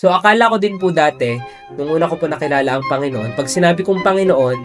So akala ko din po dati, nung una ko po nakilala ang Panginoon, pag sinabi kong Panginoon,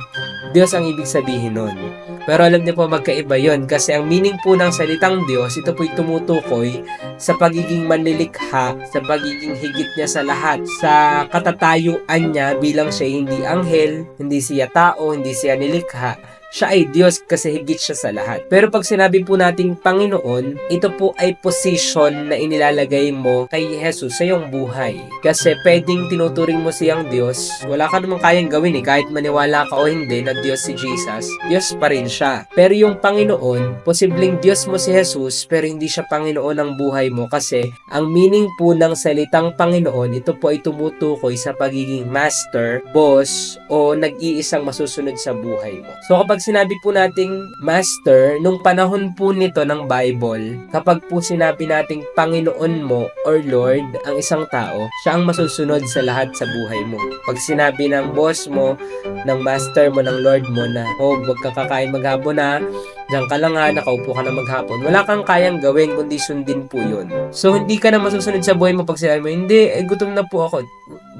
Diyos ang ibig sabihin nun. Pero alam niyo po magkaiba yon kasi ang meaning po ng salitang Diyos, ito po'y tumutukoy sa pagiging manlilikha, sa pagiging higit niya sa lahat, sa katatayuan niya bilang siya hindi anghel, hindi siya tao, hindi siya nilikha, siya ay Diyos kasi higit siya sa lahat. Pero pag sinabi po nating Panginoon, ito po ay position na inilalagay mo kay Jesus sa iyong buhay. Kasi pwedeng tinuturing mo siyang Diyos, wala ka namang kayang gawin eh, kahit maniwala ka o hindi na Diyos si Jesus, Diyos pa rin siya. Pero yung Panginoon, posibleng Diyos mo si Jesus, pero hindi siya Panginoon ng buhay mo kasi ang meaning po ng salitang Panginoon, ito po ay tumutukoy sa pagiging master, boss, o nag-iisang masusunod sa buhay mo. So kapag sinabi po nating master, nung panahon po nito ng Bible, kapag po sinabi nating Panginoon mo or Lord ang isang tao, siya ang masusunod sa lahat sa buhay mo. Pag sinabi ng boss mo, ng master mo, ng Lord mo na, oh, wag ka kakain maghapon na, Diyan ka lang ha, nakaupo ka na maghapon. Wala kang kayang gawin kundi sundin po yun. So, hindi ka na masusunod sa buhay mo pag sinabi mo, hindi, eh, gutom na po ako.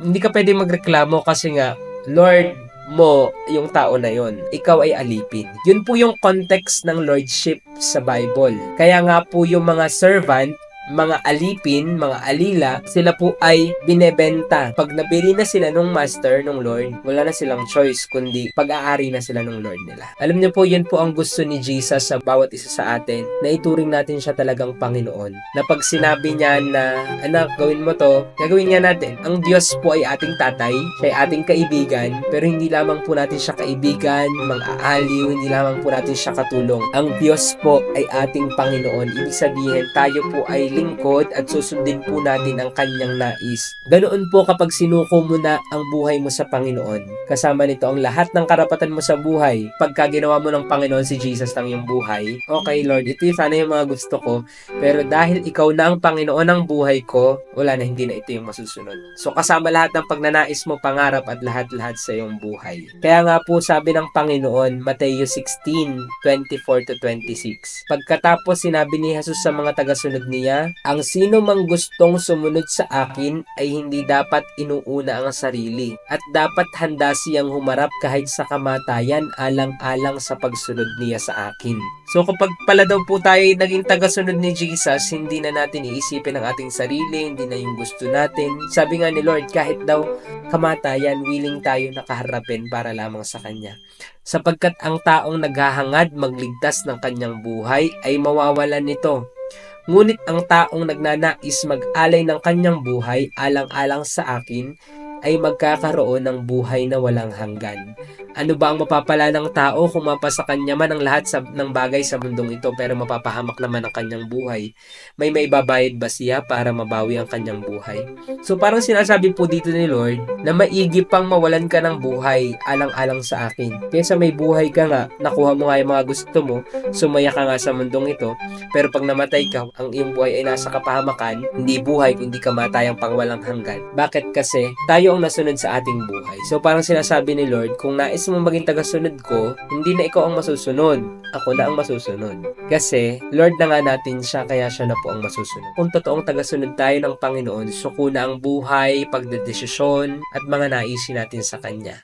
Hindi ka pwede magreklamo kasi nga, Lord, mo yung tao na yon. Ikaw ay alipin. Yun po yung context ng lordship sa Bible. Kaya nga po yung mga servant, mga alipin, mga alila, sila po ay binebenta. Pag nabili na sila nung master, nung lord, wala na silang choice, kundi pag-aari na sila nung lord nila. Alam niyo po, yun po ang gusto ni Jesus sa bawat isa sa atin, na ituring natin siya talagang Panginoon. Na pag sinabi niya na, anak, gawin mo to, gagawin nga natin. Ang Diyos po ay ating tatay, siya ay ating kaibigan, pero hindi lamang po natin siya kaibigan, mang-aaliw, hindi lamang po natin siya katulong. Ang Diyos po ay ating Panginoon. Ibig sabihin, tayo po ay lingkod at susundin po natin ang kanyang nais. Ganoon po kapag sinuko mo na ang buhay mo sa Panginoon. Kasama nito ang lahat ng karapatan mo sa buhay. Pagka ginawa mo ng Panginoon si Jesus ng iyong buhay, okay Lord, ito yung sana yung mga gusto ko. Pero dahil ikaw na ang Panginoon ng buhay ko, wala na, hindi na ito yung masusunod. So kasama lahat ng pagnanais mo, pangarap at lahat-lahat sa iyong buhay. Kaya nga po sabi ng Panginoon, Mateo 16, 24 to 26. Pagkatapos sinabi ni Jesus sa mga tagasunod niya, ang sino mang gustong sumunod sa akin ay hindi dapat inuuna ang sarili at dapat handa siyang humarap kahit sa kamatayan alang-alang sa pagsunod niya sa akin. So kapag pala daw po tayo ay naging tagasunod ni Jesus, hindi na natin iisipin ang ating sarili, hindi na yung gusto natin. Sabi nga ni Lord, kahit daw kamatayan, willing tayo nakaharapin para lamang sa Kanya. Sapagkat ang taong naghahangad magligtas ng kanyang buhay ay mawawalan nito. Ngunit ang taong nagnanais mag-alay ng kanyang buhay alang-alang sa akin ay magkakaroon ng buhay na walang hanggan. Ano ba ang mapapala ng tao kung mapasa kanya man ang lahat sa, ng bagay sa mundong ito pero mapapahamak naman ang kanyang buhay? May maibabayad ba siya para mabawi ang kanyang buhay? So parang sinasabi po dito ni Lord na maigi pang mawalan ka ng buhay alang-alang sa akin. Kaysa may buhay ka nga, nakuha mo nga yung mga gusto mo, sumaya ka nga sa mundong ito, pero pag namatay ka, ang iyong buhay ay nasa kapahamakan, hindi buhay kundi kamatayang pangwalang hanggan. Bakit kasi tayo ang nasunod sa ating buhay. So parang sinasabi ni Lord, kung nais mo maging tagasunod ko, hindi na ikaw ang masusunod. Ako na ang masusunod. Kasi Lord na nga natin siya, kaya siya na po ang masusunod. Kung totoong tagasunod tayo ng Panginoon, suko na ang buhay, pagdedesisyon, at mga naisin natin sa Kanya.